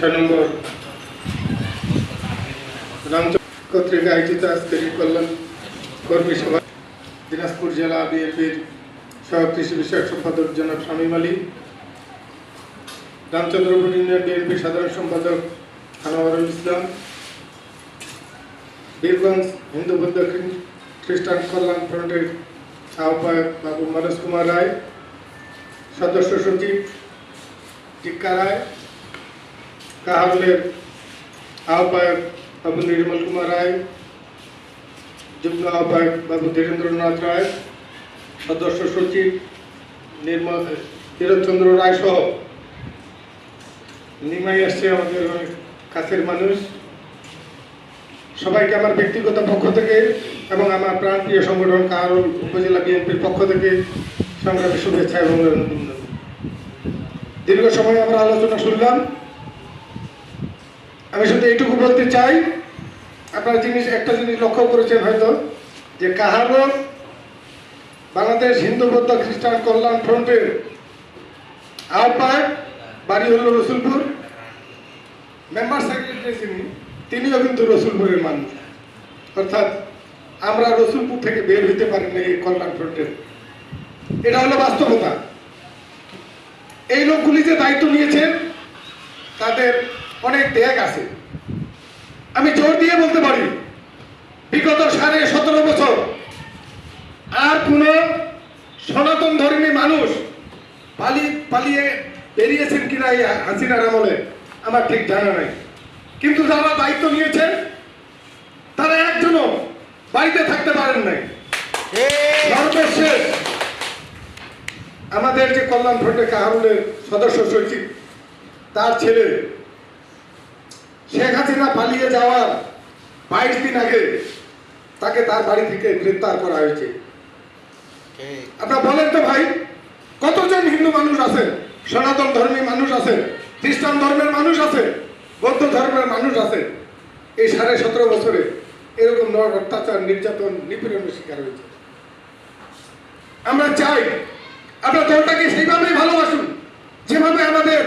ছয় নম্বর রামচন্দ্র কর্তৃক আয়োজিত আজকের কল্যাণ কর্মী সভা দিনাজপুর জেলা বিএনপির সহ কৃষি বিষয়ক সম্পাদক জনাব শামীম আলী রামচন্দ্রপুর ইউনিয়ন বিএনপির সাধারণ সম্পাদক আনোয়ারুল ইসলাম বীরগঞ্জ হিন্দু বৌদ্ধ খ্রি- খ্রিস্টান কল্যাণ ফ্রন্টের আহ্বায়ক বাবু মনোজ কুমার রায় সদস্য সচিব টিক্কা রায় কাহারুলের আহ্বায়ক বাবু নির্মল কুমার রায়, যুগ্ম আহ্বায়ক বাবু ধীরেন্দ্রনাথ রায়, সদস্য সচিব নির্মল তিরচন্দ্র রায় সহ নিমাই আসছে আমাদের কাছের মানুষ। সবাইকে আমার ব্যক্তিগত পক্ষ থেকে এবং আমার প্রাণপ্রিয় সংগঠন কারণ উপজেলা বিএনপির পক্ষ থেকে সংগ্রামী শুভেচ্ছা এবং দীর্ঘ সময় আমরা আলোচনা শুনলাম। আমি শুধু এইটুকু বলতে চাই, আপনারা জিনিস, একটা জিনিস লক্ষ্য করেছেন হয়তো, যে কাহারো বাংলাদেশ হিন্দু বৌদ্ধ খ্রিস্টান কল্যাণ ফ্রন্টের আহ্বায়ক বাড়ি হল রসুলপুর। মেম্বার সেক্রেটারি যিনি, তিনিও কিন্তু রসুলপুরের মানুষ। অর্থাৎ আমরা রসুলপুর থেকে বের হইতে পারি না এই কল্যাণ ফ্রন্টের এটা হলো বাস্তবতা। এই লোকগুলি যে দায়িত্ব নিয়েছেন, তাদের অনেক ত্যাগ আছে। আমি জোর দিয়ে বলতে পারি, বিগত সাড়ে সতেরো বছর আর কোন সনাতন ধর্মী মানুষ পালিয়ে পালিয়ে বেরিয়েছেন কিনা এই হাসিনার আমলে, আমার ঠিক জানা নাই। কিন্তু যারা দায়িত্ব নিয়েছেন, তারা একজনও বাড়িতে থাকতে পারেন নাই। আমাদের যে কল্যাণ ফ্রন্টের কাহারুলের সদস্য সচিব, তার ছেলে শেখ হাসিনা পালিয়ে যাওয়ার বাইশ দিন আগে তাকে তার বাড়ি থেকে গ্রেপ্তার করা হয়েছে। আপনারা বলেন তো ভাই কতজন হিন্দু মানুষ আছেন? সনাতন ধর্মী মানুষ আছেন? খ্রিস্টান ধর্মের মানুষ আছে বৌদ্ধ ধর্মের মানুষ আছে এই সাড়ে সতেরো বছরে এরকম নর অত্যাচার নির্যাতন নিপীড়নের শিকার হয়েছে। আমরা চাই আমরা দলটাকে সেইভাবেই ভালোবাসুন যেভাবে আমাদের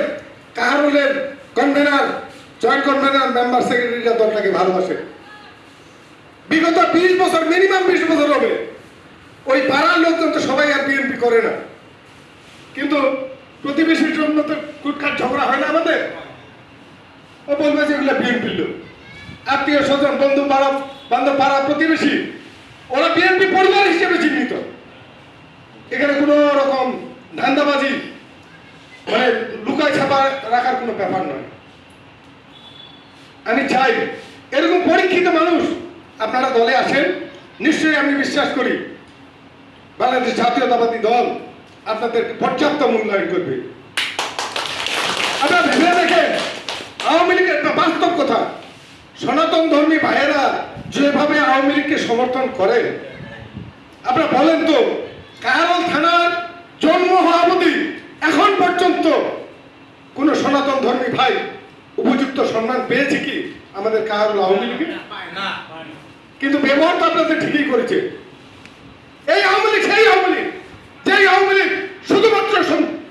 কাহারুলের কনভেনার জয়েন্ট কনভেনার মেম্বার সেক্রেটারিরা দলটাকে ভালোবাসে? বিগত বিশ বছর মিনিমাম বিশ বছর হবে। ওই পাড়ার লোকজন তো সবাই আর বিএনপি করে না। কিন্তু প্রতিবেশীর জন্য তো কুটখাট ঝগড়া হয় না আমাদের? ও বলবে যে এগুলো বিএনপির লোক। আত্মীয় স্বজন, বন্ধু পাড়া বান্ধব পাড়া প্রতিবেশী, ওরা বিএনপি পরিবার হিসেবে চিহ্নিত। এখানে কোনো রকম ধান্দাবাজি মানে লুকায় ছাপা রাখার কোনো ব্যাপার নয়। আমি চাই, এরকম পরীক্ষিত মানুষ আপনারা দলে আসেন, নিশ্চয়ই আমি বিশ্বাস করি, বাংলাদেশ জাতীয়তাবাদী দল আপনাদের পর্যাপ্ত মূল্যায়ন করবে। আপনারা ভেবে দেখেন, আওয়ামী লীগের একটা বাস্তব কথা, সনাতন ধর্মী ভাইয়েরা যেভাবে আওয়ামী লীগকে সমর্থন করে আপনারা বলেন তো কারল থানার জন্ম হওয়া অবধি এখন পর্যন্ত কোন সনাতন ধর্মী ভাই উপযুক্ত সম্মান পেয়েছে কি আওয়ামী কিন্তু ব্যবহার তো আপনাদের ঠিকই করেছে এই আওয়ামী লীগ সেই আওয়ামী লীগ যেই আওয়ামী লীগ শুধুমাত্র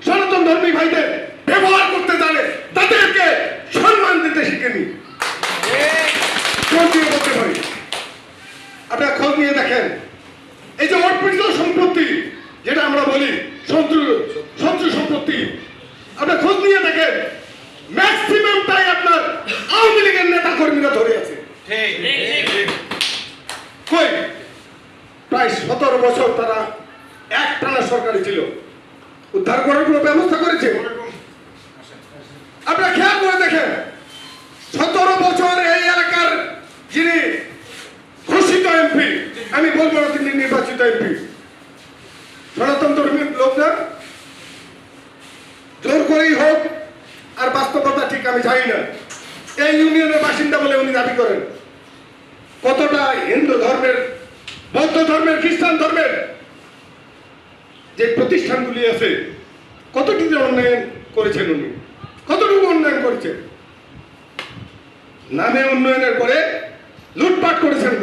সনাতন ধর্মী ভাইদের ব্যবহার করতে জানে তাদেরকে সম্মান দিতে শিখেনি। নিয়ে বলতে পারি। আপনারা খোঁজ নিয়ে দেখেন। এই যে অর্পিত সম্পত্তি যেটা আমরা বলি শত্রু শত্রু সম্পত্তি আপনার খোঁজ নিয়ে দেখেন ম্যাক্সিমামটাই আপনার আওয়ামী লীগের নেতা কর্মীরা ধরে আছে। কই? প্রায় সতেরো বছর তারা এক টানা সরকারি ছিল। উদ্ধার করার কোনো ব্যবস্থা করেছে? আপনারা খেয়াল করে দেখেন সতেরো বছর এই এলাকার যিনি ঘোষিত এমপি আমি বলব না তিনি নির্বাচিত এমপি। সনাতন ধর্মীর জোর করেই হোক আর বাস্তবতা ঠিক আমি জানি না। এই ইউনিয়নের বাসিন্দা বলে উনি দাবি করেন। কতটা হিন্দু ধর্মের, বৌদ্ধ ধর্মের, খ্রিস্টান ধর্মের যে প্রতিষ্ঠানগুলি আছে কতটিতে উন্নয়ন করেছেন উনি? কতটুকু উন্নয়ন করেছেন? নামে উন্নয়নের পরে লুটপাট করেছেন